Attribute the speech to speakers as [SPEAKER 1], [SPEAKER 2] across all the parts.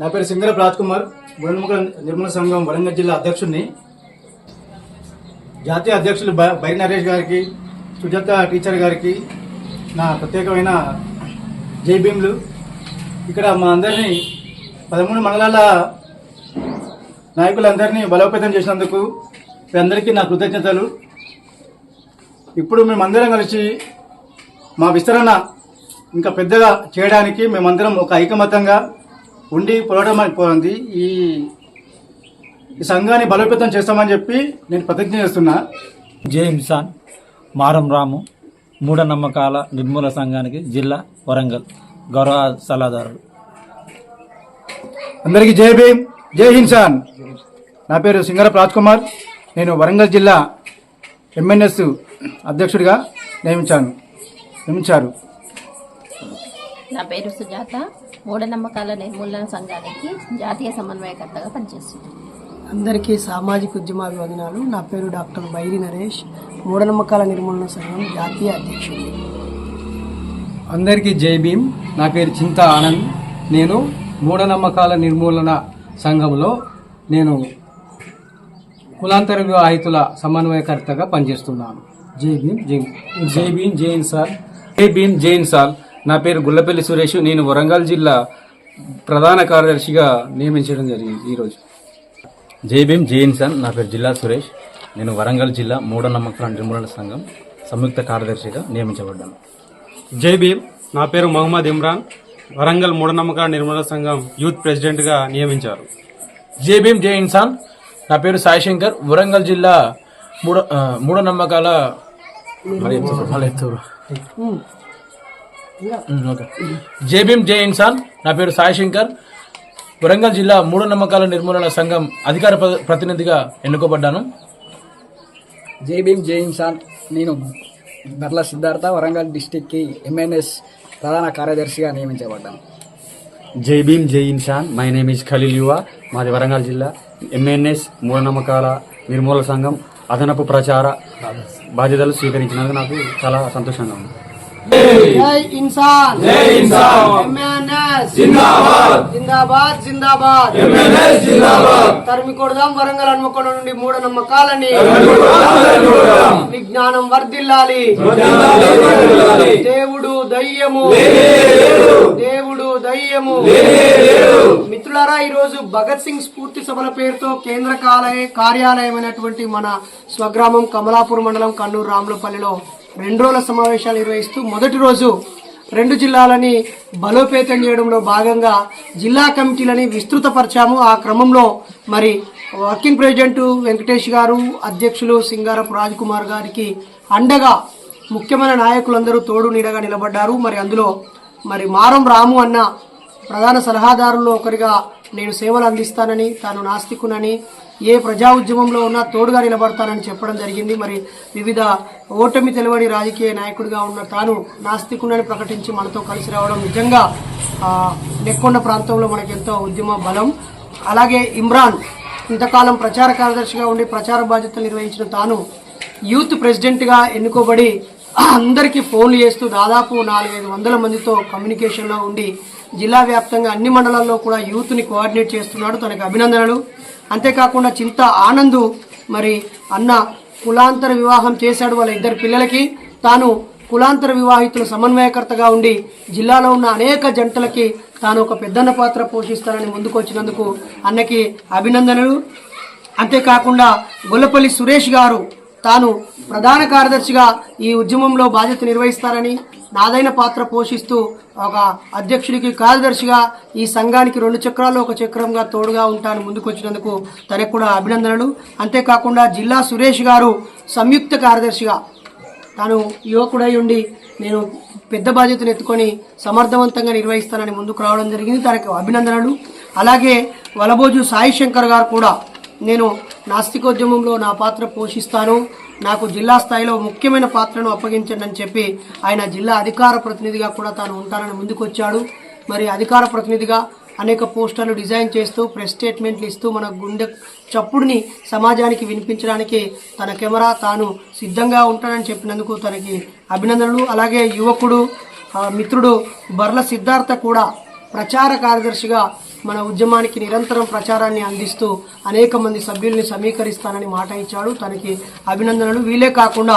[SPEAKER 1] నా పేరు సింగర రాజ్ కుమార్. బుడన్ముఖ నిర్మల సంఘం వరంగల్ జిల్లా అధ్యక్షుడిని. జాతీయ అధ్యక్షులు బై నరేష్ గారికి సుజాత టీచర్ గారికి నా ప్రత్యేకమైన జైభీములు ఇక్కడ మా అందరినీ పదమూడు మండలాల నాయకులందరినీ బలోపేతం చేసినందుకు మీ అందరికీ నా కృతజ్ఞతలు. ఇప్పుడు మేమందరం కలిసి మా విస్తరణ ఇంకా పెద్దగా చేయడానికి మేమందరం ఒక ఐకమత్యంగా ఉండి పోరాటం అయిపోయింది. ఈ ఈ సంఘాన్ని బలోపేతం చేస్తామని చెప్పి నేను ప్రతిజ్ఞ చేస్తున్నా.
[SPEAKER 2] జై హింసాన్. మారం రాము. మూఢనమ్మకాల నిర్మూల సంఘానికి జిల్లా వరంగల్ గౌరవ సలహాదారుడు.
[SPEAKER 1] అందరికీ జై భీమ్ జై హింసాన్. నా పేరు సింగరప్ రాజ్ కుమార్. నేను వరంగల్ జిల్లా ఎంఎన్ఎస్ అధ్యక్షుడిగా నియమించాను. నియమించారు.
[SPEAKER 3] నా పేరు సుజాత. మూఢనమ్మకాల నిర్మూలన సంఘానికి జాతీయ సమన్వయకర్తగా పనిచేస్తున్నాను.
[SPEAKER 4] అందరికీ సామాజిక ఉద్యమాభివందనాలు. నా పేరు డాక్టర్ బైరి నరేష్. మూఢనమ్మకాల నిర్మూలన సంఘం జాతీయ అధ్యక్షుడు.
[SPEAKER 5] అందరికీ జై భీమ్. నా పేరు చింత ఆనంద్. నేను మూఢనమ్మకాల నిర్మూలన సంఘంలో నేను కులాంతర వివాహితుల సమన్వయకర్తగా పనిచేస్తున్నాను. జై భీమ్. జై
[SPEAKER 2] జై భీమ్. జై ఇన్సాల్ జై భీమ్. జై ఇన్సాల్ నా పేరు గుల్లపల్లి సురేష్. నేను వరంగల్ జిల్లా ప్రధాన కార్యదర్శిగా నియమించడం జరిగింది ఈరోజు
[SPEAKER 6] జై భీమ్ జై ఇన్సాన్ నా పేరు జిల్లా సురేష్. నేను వరంగల్ జిల్లా మూఢనమ్మకాల నిర్మూలన సంఘం సంయుక్త కార్యదర్శిగా నియమించబడ్డాను.
[SPEAKER 7] జై భీమ్ నా పేరు మహమ్మద్ ఇమ్రాన్. వరంగల్ మూఢనమ్మకాల నిర్మూలన సంఘం యూత్ ప్రెసిడెంట్గా నియమించారు.
[SPEAKER 2] జై భీమ్ జై ఇన్సాన్ నా పేరు సాయి శంకర్. వరంగల్ జిల్లా మూఢ మూఢనమ్మకాల ఓకే. జై భీమ్ జై ఇన్సాన్. నా పేరు సాయి శంకర్. వరంగల్ జిల్లా మూఢనమ్మకాల నిర్మూలన సంఘం అధికార ప్ర- ప్రతినిధిగా ఎన్నుకోబడ్డాను.
[SPEAKER 8] జై భీమ్ జై ఇన్సాన్. నేను బర్ల సిద్ధార్థ వరంగల్ డిస్టిక్కి ఎంఎన్ఎస్ ప్రధాన కార్యదర్శిగా నియమించబడ్డాను.
[SPEAKER 6] జై భీమ్ జై ఇన్సాన్. మై నేమ్ ఇస్ ఖలీల్ యువ. మాది వరంగల్ జిల్లా. ఎంఎన్ఎస్ మూఢనమ్మకాల నిర్మూలన సంఘం అదనపు ప్రచార బాధ్యతలు స్వీకరించినందుకు నాకు చాలా సంతోషంగా ఉంది.
[SPEAKER 4] ఎంఎన్ఎస్ జిందాబాద్. జిందాబాద్ జిందాబాద్. ఎంఎన్ఎస్ జిందాబాద్. తరిమి కొడదాం వరంగల్ హన్మకొండ నుండి మూఢ నమ్మకాలని విజ్ఞానం వర్ధిల్లాలి. దేవుడు దయ్యము. దేవుడు దయ్యము. మిత్రులారా ఈ రోజు భగత్ సింగ్ స్ఫూర్తి సభల పేరుతో కేంద్ర కాలయ కార్యాలయమైనటువంటి మన స్వగ్రామం కమలాపూర్ మండలం కన్నూరు రాములపల్లిలో రెండు రోజుల సమావేశాలు నిర్వహిస్తూ మొదటి రోజు రెండు జిల్లాలని బలోపేతం చేయడంలో భాగంగా జిల్లా కమిటీలని విస్తృతపరిచాము. ఆ క్రమంలో మరి వర్కింగ్ ప్రెసిడెంట్ వెంకటేష్ గారు అధ్యక్షులు సింగారపు రాజ్ కుమార్ గారికి అండగా ముఖ్యమైన నాయకులందరూ తోడు నీడగా నిలబడ్డారు. మరి అందులో మరి మారం రాము అన్న ప్రధాన సలహాదారుల్లో ఒకరిగా నేను సేవలు అందిస్తానని తాను నాస్తికునని ఏ ప్రజా ఉద్యమంలో ఉన్నా తోడుగా నిలబడతానని చెప్పడం జరిగింది. మరి వివిధ ఓటమి తెలవని రాజకీయ నాయకుడిగా ఉన్న తాను నాస్తికునని ప్రకటించి మనతో కలిసి రావడం నిజంగా నెక్కొండ ప్రాంతంలో మనకెంతో ఎంతో ఉద్యమ బలం. అలాగే ఇమ్రాన్ ఇంతకాలం ప్రచార కార్యదర్శిగా ఉండి ప్రచార బాధ్యతలు నిర్వహించిన తాను యూత్ ప్రెసిడెంట్గా ఎన్నుకోబడి అందరికీ ఫోన్లు చేస్తూ దాదాపు నాలుగైదు వందల మందితో కమ్యూనికేషన్లో ఉండి జిల్లా వ్యాప్తంగా అన్ని మండలాల్లో కూడా యూత్ని కోఆర్డినేట్ చేస్తున్నాడు. తనకు అభినందనలు. అంతేకాకుండా చింత ఆనందు మరి అన్న కులాంతర వివాహం చేశాడు వాళ్ళ ఇద్దరు పిల్లలకి. తాను కులాంతర వివాహితుల సమన్వయకర్తగా ఉండి జిల్లాలో ఉన్న అనేక జంటలకి తాను ఒక పెద్దన్న పాత్ర పోషిస్తానని ముందుకొచ్చినందుకు అన్నకి అభినందనలు. అంతేకాకుండా గొల్లపల్లి సురేష్ గారు తాను ప్రధాన కార్యదర్శిగా ఈ ఉద్యమంలో బాధ్యత నిర్వహిస్తారని నాదైన పాత్ర పోషిస్తూ ఒక అధ్యక్షుడికి కార్యదర్శిగా ఈ సంఘానికి రెండు చక్రాల్లో ఒక చక్రంగా తోడుగా ఉంటాను ముందుకొచ్చినందుకు తనకు కూడా అభినందనలు. అంతేకాకుండా జిల్లా సురేష్ గారు సంయుక్త కార్యదర్శిగా తాను యువకుడై ఉండి నేను పెద్ద బాధ్యతను ఎత్తుకొని సమర్థవంతంగా నిర్వహిస్తానని ముందుకు రావడం జరిగింది. తనకు అభినందనలు. అలాగే వలబోజు సాయి శంకర్ గారు కూడా నేను నాస్తికోద్యమంలో నా పాత్ర పోషిస్తాను. నాకు జిల్లా స్థాయిలో ముఖ్యమైన పాత్రను అప్పగించండి అని చెప్పి ఆయన జిల్లా అధికార ప్రతినిధిగా కూడా తాను ఉంటానని ముందుకొచ్చాడు. మరి అధికార ప్రతినిధిగా అనేక పోస్టర్లు డిజైన్ చేస్తూ ప్రెస్ స్టేట్మెంట్లు ఇస్తూ మన గుండె చప్పుడుని సమాజానికి వినిపించడానికి తన కెమెరా తాను సిద్ధంగా ఉంటానని చెప్పినందుకు తనకి అభినందనలు. అలాగే యువకుడు మిత్రుడు బర్ల సిద్ధార్థ కూడా ప్రచార కార్యదర్శిగా మన ఉద్యమానికి నిరంతరం ప్రచారాన్ని అందిస్తూ అనేక మంది సభ్యుల్ని సమీకరిస్తానని మాట ఇచ్చాడు. తనకి అభినందనలు. వీలే కాకుండా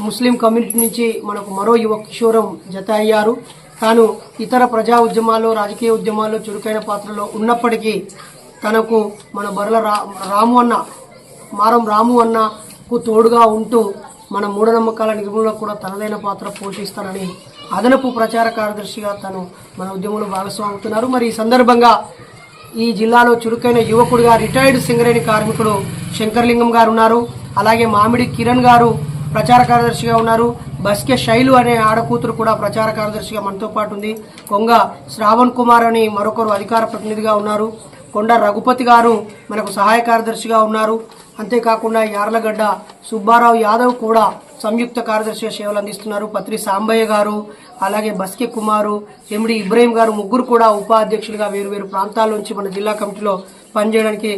[SPEAKER 4] ముస్లిం కమ్యూనిటీ నుంచి మనకు మరో యువ కిషోరం జత అయ్యారు తాను ఇతర ప్రజా ఉద్యమాల్లో రాజకీయ ఉద్యమాల్లో చురుకైన పాత్రలో ఉన్నప్పటికీ తనకు మన బర్ల రా రాము అన్న మారం రాము అన్నకు తోడుగా ఉంటూ మన మూఢనమ్మకాల నిర్మూలన కూడా తనదైన పాత్ర పోషిస్తానని అదనపు ప్రచార కార్యదర్శిగా తను మన ఉద్యమంలో భాగస్వామవుతున్నారు మరి ఈ సందర్భంగా ఈ జిల్లాలో చురుకైన యువకుడిగా రిటైర్డ్ సింగరేణి కార్మికుడు శంకర్లింగం గారు ఉన్నారు. అలాగే మామిడి కిరణ్ గారు ప్రచార కార్యదర్శిగా ఉన్నారు. బస్కే శైలు అనే ఆడకూతురు కూడా ప్రచార కార్యదర్శిగా మనతో పాటు ఉంది. కొంగ శ్రావణ్ కుమార్ అని మరొకరు అధికార ప్రతినిధిగా ఉన్నారు. కొండ రఘుపతి గారు మనకు సహాయ కార్యదర్శిగా ఉన్నారు. అంతేకాకుండా యార్లగడ్డ సుబ్బారావు యాదవ్ కూడా సంయుక్త కార్యదర్శిగా సేవలు అందిస్తున్నారు. పత్రి సాంబయ్య గారు అలాగే బస్కె కుమారు ఎండి ఇబ్రహీం గారు ముగ్గురు కూడా ఉపాధ్యక్షులుగా వేరు వేరు ప్రాంతాల నుంచి మన జిల్లా కమిటీలో పనిచేయడానికి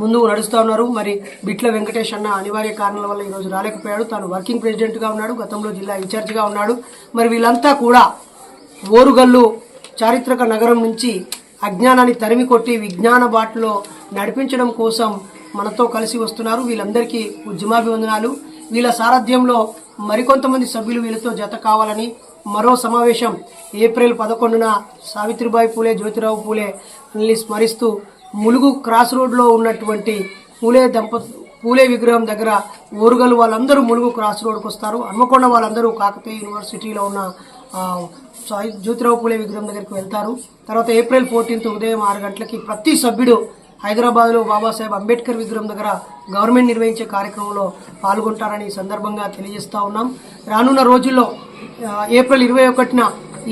[SPEAKER 4] ముందుకు నడుస్తూ ఉన్నారు. మరి బిట్ల వెంకటేష్ అన్న అనివార్య కారణాల వల్ల ఈరోజు రాలేకపోయాడు. తాను వర్కింగ్ ప్రెసిడెంట్గా ఉన్నాడు గతంలో జిల్లా ఇన్ఛార్జిగా ఉన్నాడు. మరి వీళ్ళంతా కూడా ఓరుగల్లు చారిత్రక నగరం నుంచి అజ్ఞానాన్ని తరిమి కొట్టి విజ్ఞాన బాటలో నడిపించడం కోసం మనతో కలిసి వస్తున్నారు. వీళ్ళందరికీ ఉద్యమాభివందనాలు. వీళ్ళ సారథ్యంలో మరికొంతమంది సభ్యులు వీళ్ళతో జత కావాలని మరో సమావేశం ఏప్రిల్ పదకొండున సావిత్రిబాయి పూలే జ్యోతిరావు పూలేని స్మరిస్తూ ములుగు క్రాస్ రోడ్లో ఉన్నటువంటి పూలే దంపతు పూలే విగ్రహం దగ్గర ఓరుగలు వాళ్ళందరూ ములుగు క్రాస్ రోడ్కి వస్తారు. హన్మకొండ వాళ్ళందరూ కాకతీయ యూనివర్సిటీలో ఉన్న జ్యోతిరావు పూలే విగ్రహం దగ్గరికి వెళ్తారు. తర్వాత ఏప్రిల్ ఫోర్టీన్త్ ఉదయం ఆరు గంటలకి ప్రతి సభ్యుడు హైదరాబాద్లో బాబాసాహెబ్ అంబేద్కర్ విగ్రహం దగ్గర గవర్నమెంట్ నిర్వహించే కార్యక్రమంలో పాల్గొంటారని సందర్భంగా తెలియజేస్తూ ఉన్నాం. రానున్న రోజుల్లో ఏప్రిల్ ఇరవై ఒకటిన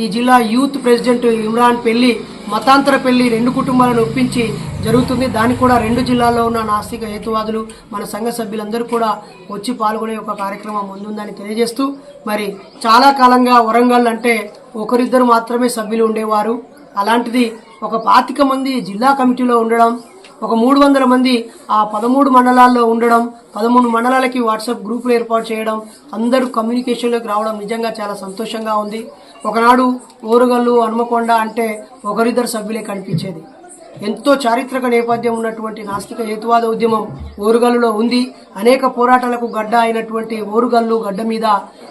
[SPEAKER 4] ఈ జిల్లా యూత్ ప్రెసిడెంట్ ఇమ్రాన్ పెళ్ళి మతాంతర పెళ్ళి రెండు కుటుంబాలను ఒప్పించి జరుగుతుంది. దానికి కూడా రెండు జిల్లాల్లో ఉన్న నాస్తిక హేతువాదులు మన సంఘ సభ్యులందరూ కూడా వచ్చి పాల్గొనే ఒక కార్యక్రమం ముందుందని తెలియజేస్తూ మరి చాలా కాలంగా వరంగల్ అంటే ఒకరిద్దరు మాత్రమే సభ్యులు ఉండేవారు. అలాంటిది ఒక పాతిక మంది జిల్లా కమిటీలో ఉండడం ఒక మూడు వందల మంది ఆ పదమూడు మండలాల్లో ఉండడం పదమూడు మండలాలకి వాట్సాప్ గ్రూపులు ఏర్పాటు చేయడం అందరూ కమ్యూనికేషన్లోకి రావడం నిజంగా చాలా సంతోషంగా ఉంది. ఒకనాడు ఓరుగల్లు హనుమకొండ అంటే ఒకరిద్దరు సభ్యులే కనిపించేది. ఎంతో చారిత్రక నేపథ్యం ఉన్నటువంటి నాస్తిక హేతువాద ఉద్యమం ఓరుగల్లులో ఉంది. అనేక పోరాటాలకు గడ్డ అయినటువంటి ఓరుగల్లు గడ్డ మీద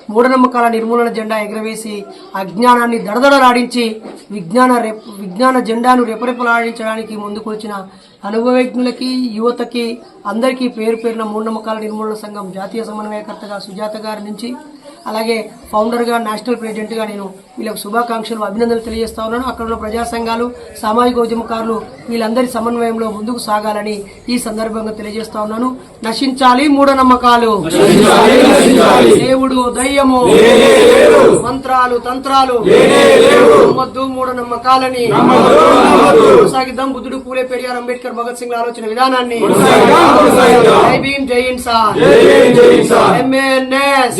[SPEAKER 4] మూఢనమ్మకాల నిర్మూలన జెండా ఎగరవేసి అజ్ఞానాన్ని దడదడలాడించి విజ్ఞాన రెప్ విజ్ఞాన జెండాను రెపరెపలాడించడానికి ముందుకు వచ్చిన అనుభవజ్ఞులకి యువతకి అందరికీ పేరు పేరున మూఢనమ్మకాల నిర్మూలన సంఘం జాతీయ సమన్వయకర్తగా సుజాత గారి నుంచి అలాగే ఫౌండర్గా నేషనల్ ప్రెసిడెంట్గా నేను వీళ్ళకి శుభాకాంక్షలు అభినందనలు తెలియజేస్తా ఉన్నాను. అక్కడ ఉన్న ప్రజా సంఘాలు సామాజిక ఉద్యమకారులు వీళ్ళందరి సమన్వయంలో ముందుకు సాగాలని ఈ సందర్భంగా తెలియజేస్తా ఉన్నాను. నశించాలి మూఢనమ్మకాలు. దేవుడు దయ్యము. మంత్రాలు తంత్రాలు. నమ్మద్దు మూఢనమ్మకాలని. కొనసాగిద్దాం. బుద్ధుడు పూలే పెరియార్ అంబేద్కర్ భగత్ సింగ్ ఆలోచన విధానాన్ని. జై భీమ్ జై ఇన్సాన్ ఎంఎన్ఎస్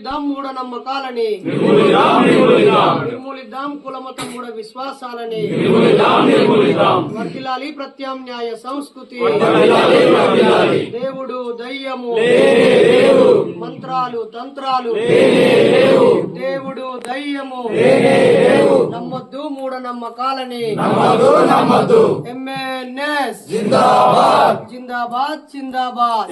[SPEAKER 4] నిర్మూలిద్దాం మూఢ నమ్మకాలని నిర్మూలిద్దాం. కులమత మూఢ విశ్వాసాలని వర్తిల్లాలి ప్రత్యామ్నాయ సంస్కృతి. దేవుడు దయ్యము. మంత్రాలు తంత్రాలు. దేవుడు దయ్యము. నమ్మొద్దు మూఢ నమ్మకాలని ఎంఎన్ఎస్ జిందాబాద్. జిందాబాద్.